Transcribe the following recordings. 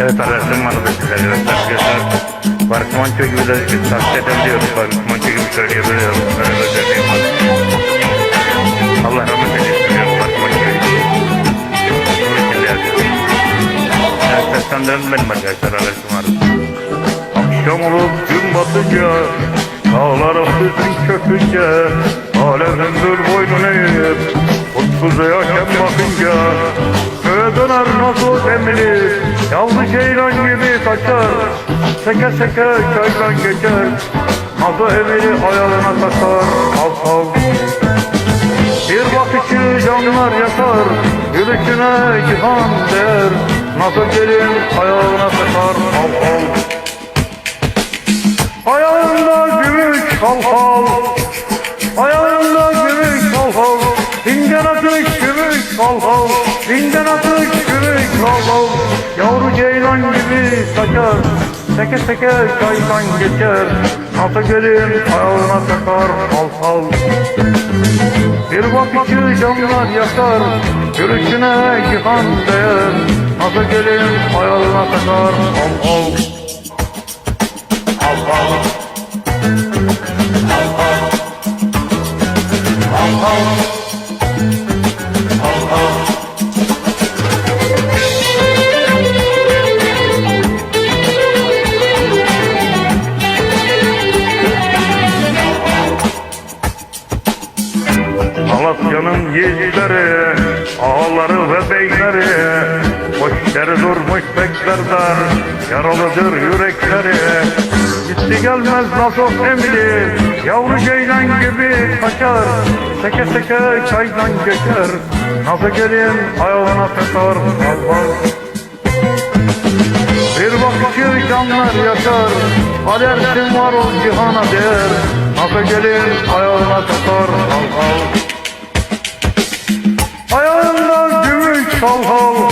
Rahmet eylesin. diyorum Barış Manço'yu. Onun için de yazıyorum. Evet seslendiren benim arkadaşlar arasın var. Akşam olup gün batınca Dağlara hüzün çökünce Alem hündür boynunu eğip Mutsuz yaşam bakınca Köye döner nasıl demli Yavru ceylan gibi kaçar Seke seke çaydan geçer. Nasıl emili ayağına takar Al al bir bakışı canlar yakar Gülüşüne cihan der Nasıl gelin ayağına takar Al al Ayağında gümüş hal hal Ayağında gümüş hal hal Dinden atış gümüş hal hal Dinden atış gümüş hal hal Yavru ceylan gibi kaçar Seke seke çaydan geçer. Nasıl gelin ayağına takar hal hal. Bir bakışı camlar yakar Gülüşüne cihan değer. Nasıl gelin ayağına takar Al al Al al Al al Al al Al Malatya'nın yiğitleri, ağaları ve beyleri Boş yere durmuş beklerler, yaralıdır yürekleri. Gitti gelmez nasıl emili, yavru ceylan gibi kaçar Seke seke çaydan geçer, nasıl gelin ayağına takar al al bir bakışı canlar yakar Alersin var ol cihana der. Nasıl gelin ayağına takar al al hal hal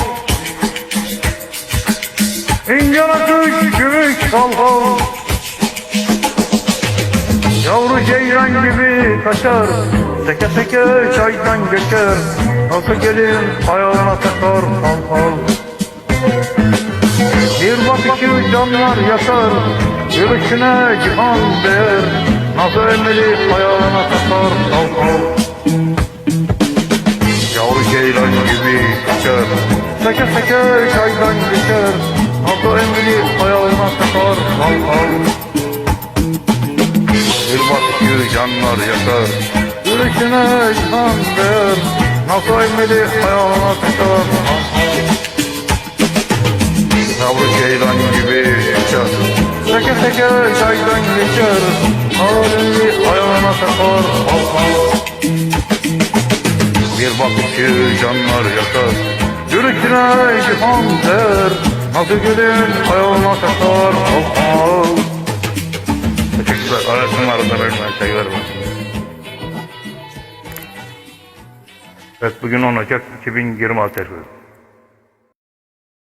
İnce atış gümüş hal hal Yavru ceylan gibi kaçar Seke seke çaydan geçer. Nasıl gelin ayağına takar hal hal bir bakışı canlar yakar Gülüşüne cihan değer. Nasıl emeli ayağına takar al al Seke seke çaydan geçer Nasıl emeli ayağına takar. Al al. Bir bakışı canlar yakar. Gülüşüne cihan değer Nasıl emeli ayağına takar. Al al ceylan gibi uçar Seke seke çaydan geçer Halini ayağına takar. Al al. Bir bakışı canlar yakar Yürüsüne cihan der Nasıl gülün ayağına takar al al Teşekkürler. Arasın arasında benim saygılar var. Evet bugün 10 Ocak 2026 tarihı.